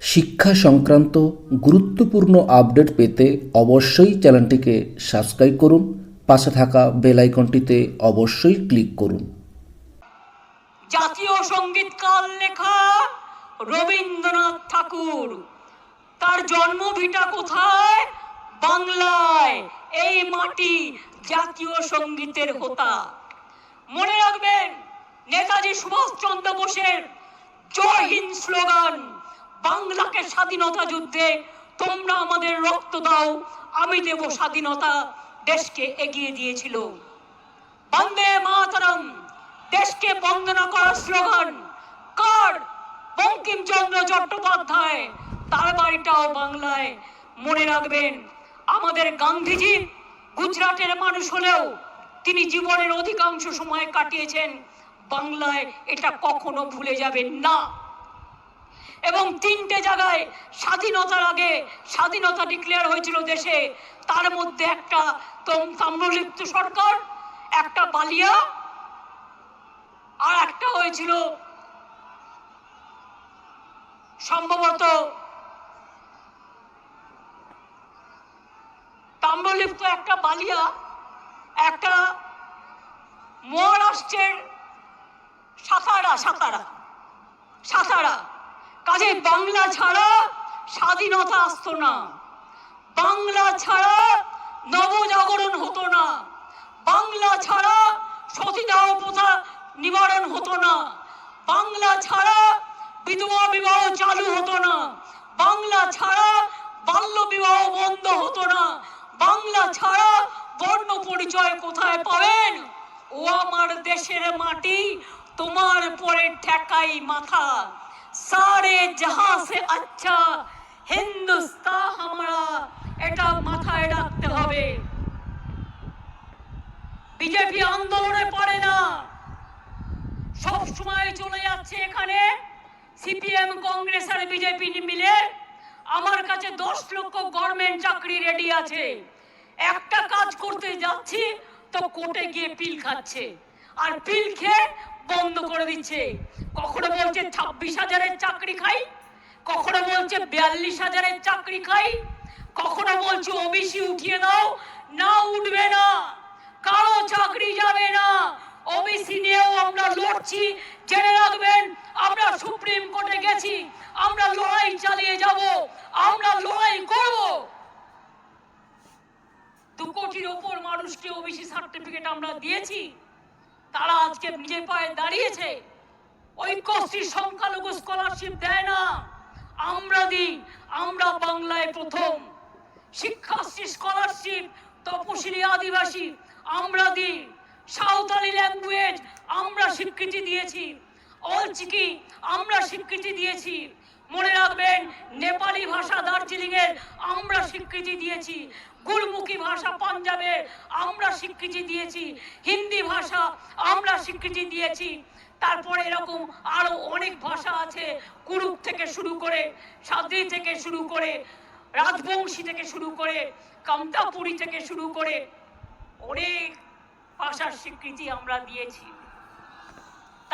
শিক্ষা সংক্রান্ত গুরুত্বপূর্ণ আপডেট পেতে অবশ্যই চ্যানেলটিকে সাবস্ক্রাইব করুন, পাশে থাকা বেল আইকনটিতে অবশ্যই ক্লিক করুন। জাতীয় সঙ্গীতকার লেখা রবীন্দ্রনাথ ঠাকুর। তার জন্মভিটা কোথায়? বাংলায়। এই মাটি জাতীয় সঙ্গীতের হোতা। মনে রাখবেন, নেতাজি সুভাষচন্দ্র বোসের জয় হিন্দ স্লোগান। বাংলাকে স্বাধীনতা যুদ্ধে তোমরা আমাদের রক্ত দাও, আমি দেব স্বাধীনতা দেশকে এগিয়ে দিয়েছিল। বন্দে মাতরম, দেশকে বন্দনা করার স্লোগান, কার? বঙ্কিমচন্দ্র চট্টোপাধ্যায়, তার বাড়িটাও বাংলায়। মনে রাখবেন, আমাদের গান্ধীজি গুজরাটের মানুষ হলেও তিনি জীবনের অধিকাংশ সময় কাটিয়েছেন, বাংলায় এটা কখনো ভুলে যাবেন না। এবং তিনটে জায়গায় স্বাধীনতার আগে স্বাধীনতা ডিক্লেয়ার হয়েছিল দেশে, তার মধ্যে একটা তাম্রলিপ্ত সরকার, একটা বালিয়া, আর একটা হয়েছিল সম্ভবত তাম্রলিপ্ত একটা বালিয়া, একটা মহারাষ্ট্রের সাতারা সাতারা সাতারা। কাজে বাংলা ছাড়া স্বাধীনতা আসতো না। বাংলা ছাড়া নবজাগরণ হতো না। বাংলা ছাড়া সতীদাহ প্রথা নিবারণ হতো না। বাংলা ছাড়া বিধবা বিবাহ চালু হতো না। বাংলা ছাড়া বাল্য বিবাহ বন্ধ হতো না। বাংলা ছাড়া বর্ণ পরিচয় কোথায় পাবেন? ও আমার দেশের মাটি, তোমার পরে ঠেকাই মাথা। সারে জাহাঁ সে আচ্ছা হিন্দুস্তান হামারা এটা মাথায় রাখতে হবে বিজেপি আন্দোলনে পড়ে না সব সময় চলে যাচ্ছে এখানে সিপিএম কংগ্রেস আর বিজেপি মিলে আমার কাছে দশ লক্ষ গভর্নমেন্ট চাকরি রেডি আছে একটা কাজ করতে যাচ্ছি তো কোর্টে গিয়ে পিল খাচ্ছে আর পিল খেয়ে বন্ধ করে দিচ্ছে। কখনো বলছে ছাব্বিশ হাজারের চাকরি খাই, কখনো বলছে বিয়াল্লিশ হাজারের চাকরি খাই, কখনো বলছে ওবিসি উঠিয়ে দাও, না উঠবে না, কারও চাকরি যাবে না। ওবিসি নিয়েও আমরা লড়ছি, জেনে রাখবেন, আমরা সুপ্রিম কোর্টে গেছি, আমরা লড়াই চালিয়ে যাব, আমরা লড়াই করব। দু কোটির ওপর মানুষকে ওবিসি সার্টিফিকেট আমরা দিয়েছি। তারা আজকে নিজের পায়ে দাঁড়িয়েছে। ঐক্যশ্রী সংখ্যালঘু স্কলারশিপ দেয় না। আমরা দিই, আমরা বাংলায় প্রথম। শিক্ষাশ্রী স্কলারশিপ তপশিলি আদিবাসী, আমরা দিই। সাঁওতালি ল্যাঙ্গুয়েজ আমরা স্বীকৃতি দিয়েছি। অলচিকি, আমরা স্বীকৃতি দিয়েছি। মনে রাখবেন নেপালি ভাষা দার্জিলিং এর আমরা স্বীকৃতি দিয়েছি গুরমুখী ভাষা পাঞ্জাবে আমরা স্বীকৃতি দিয়েছি, হিন্দি ভাষা আমরা স্বীকৃতি দিয়েছি। তারপরে এরকম আরও অনেক ভাষা আছে কুরুক থেকে শুরু করে, সাদ্রি থেকে শুরু করে, রাজবংশী থেকে শুরু করে, কামতাপুরি থেকে শুরু করে অনেক ভাষার স্বীকৃতি আমরা দিয়েছি।